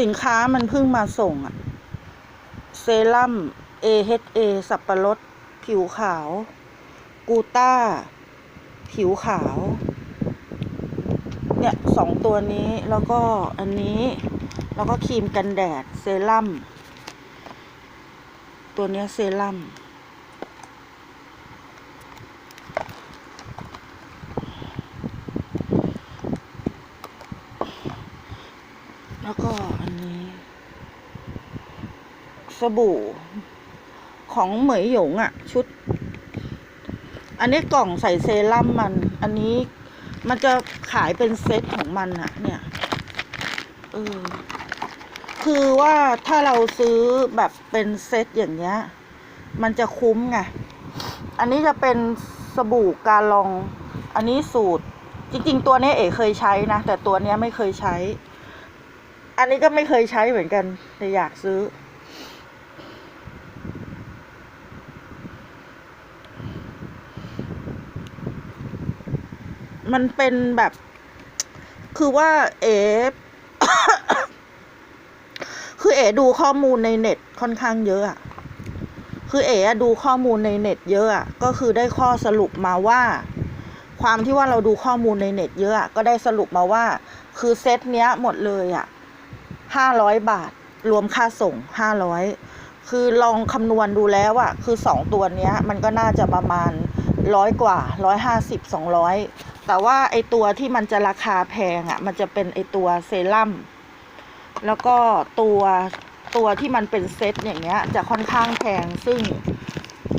สินค้ามันเพิ่งมาส่งอะเซรั่ม AHA สับปะรด ผิวขาว กูต้า ผิวขาว เนี่ยสองตัวนี้แล้วก็อันนี้ แล้วก็ครีมกันแดด เซรั่ม ตัวเนี้ยเซรั่มแล้วก็ สบู่ของเหมยหยงอะชุด อันนี้กล่องใส่เซรั่มมัน อันนี้มันจะขายเป็นเซตของมันอะเนี่ยเออคือว่าถ้าเราซื้อแบบเป็นเซตอย่างเงี้ย มันจะคุ้มไง อันนี้จะเป็นสบู่กาลอง อันนี้สูตร จริง ๆ ตัวนี้เอ๋เคยใช้นะ แต่ตัวนี้ไม่เคยใช้ อันนี้ก็ไม่เคยใช้เหมือนกัน แต่อยากซื้อ มันเป็นแบบ คือว่าเอ๋คือเอ๋ดูข้อมูลในเน็ตค่อนข้างเยอะอะคือเอ๋ดูข้อมูลในเน็ตเยอะอะก็คือได้ข้อสรุปมาว่า ความที่ว่าเราดูข้อมูลในเน็ตเยอะอะก็ได้สรุปมาว่า คือเซตเนี้ยหมดเลยอะห้าร้อยบาท รวมค่าส่งห้าร้อยคือลองคำนวณดูแล้วอะคือสองตัวเนี้ย มันก็น่าจะประมาณ ร้อยกว่าร้อยห้าสิบสองร้อยแต่ว่าไอตัวที่มันจะราคาแพงอะ่ะ มันจะเป็นไอตัวเซรั่มแล้วก็ตัวตัวที่มันเป็นเซตอย่างเงี้ย จะค่อนข้างแพงซึ่ง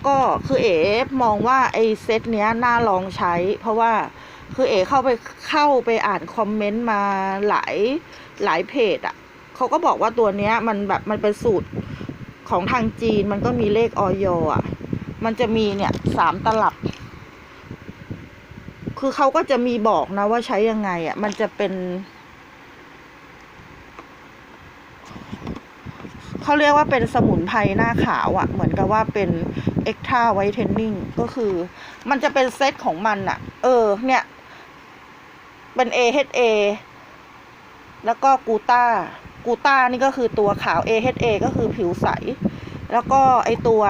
ก็คือเอ๋มองว่าไอเซตเนี้ยน่าลองใช้ เพราะว่าคือเอ๋เข้าไปเข้าไปอ่านคอมเมนต์มาหลายหลายเพจอะ่ะเขาก็บอกว่าตัวเนี้ยมันแบบมันเป็นสูตรของทางจีนมันก็มีเลขออยอะ มันจะมีเนี่ยสามตลับ คือเขาก็จะมีบอกนะว่าใช้ยังไงอะ่ะ มันจะเป็น เขาเรียกว่าเป็นสมุนไพรหน้าขาวอะ่ะ เหมือนกับว่าเป็น extra whitening ก็คือ มันจะเป็นเซตของมันอะ่ะ เออ เนี่ย เป็น AHA แล้วก็กูต้ากูต้านี่ก็คือตัวขาว AHA ก็คือผิวใส แล้วก็ไอตัว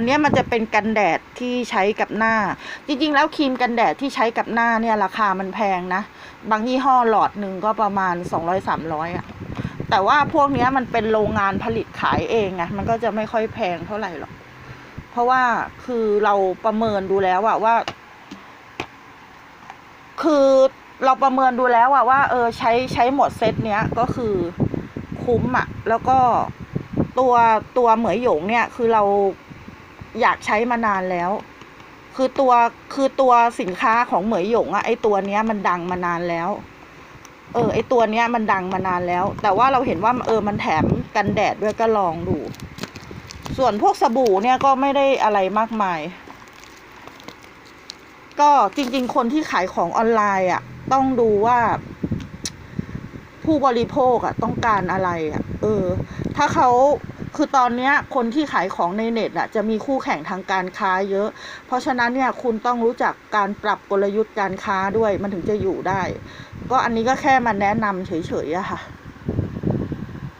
อันนี้มันจะเป็นกันแดดที่ใช้กับหน้า จริงๆ แล้วครีมกันแดดที่ใช้กับหน้าเนี่ยราคามันแพงนะ บางยี่ห้อหลอดหนึ่งก็ประมาณสองร้อยสามร้อยอะแต่ว่าพวกนี้มันเป็นโรงงานผลิตขายเองไงมันก็จะไม่ค่อยแพงเท่าไหร่หรอก เพราะว่าคือเราประเมินดูแล้วอะว่า คือเราประเมินดูแล้วอะว่าเออใช้ใช้หมดเซตเนี้ยก็คือคุ้มอะแล้วก็ตัวตัวเหมยหยงเนี่ยคือเรา อยากใช้มานานแล้ว คือตัวคือตัวสินค้าของเหมยหยงอะไอตัวเนี้ยมันดังมานานแล้ว เออ ไอตัวเนี้ยมันดังมานานแล้ว แต่ว่าเราเห็นว่าเออมันแถมกันแดดด้วยก็ลองดู ส่วนพวกสบู่เนี่ยก็ไม่ได้อะไรมากมาย ก็จริง ๆ คนที่ขายของออนไลน์อะต้องดูว่าผู้บริโภคอะต้องการอะไรอะเออ ถ้าเขา คือตอนนี้คนที่ขายของในเน็ตอะจะมีคู่แข่งทางการค้าเยอะ เพราะฉะนั้นเนี่ยคุณต้องรู้จักการปรับกลยุทธ์การค้าด้วยมันถึงจะอยู่ได้ ก็อันนี้ก็แค่มาแนะนำเฉยๆอะค่ะ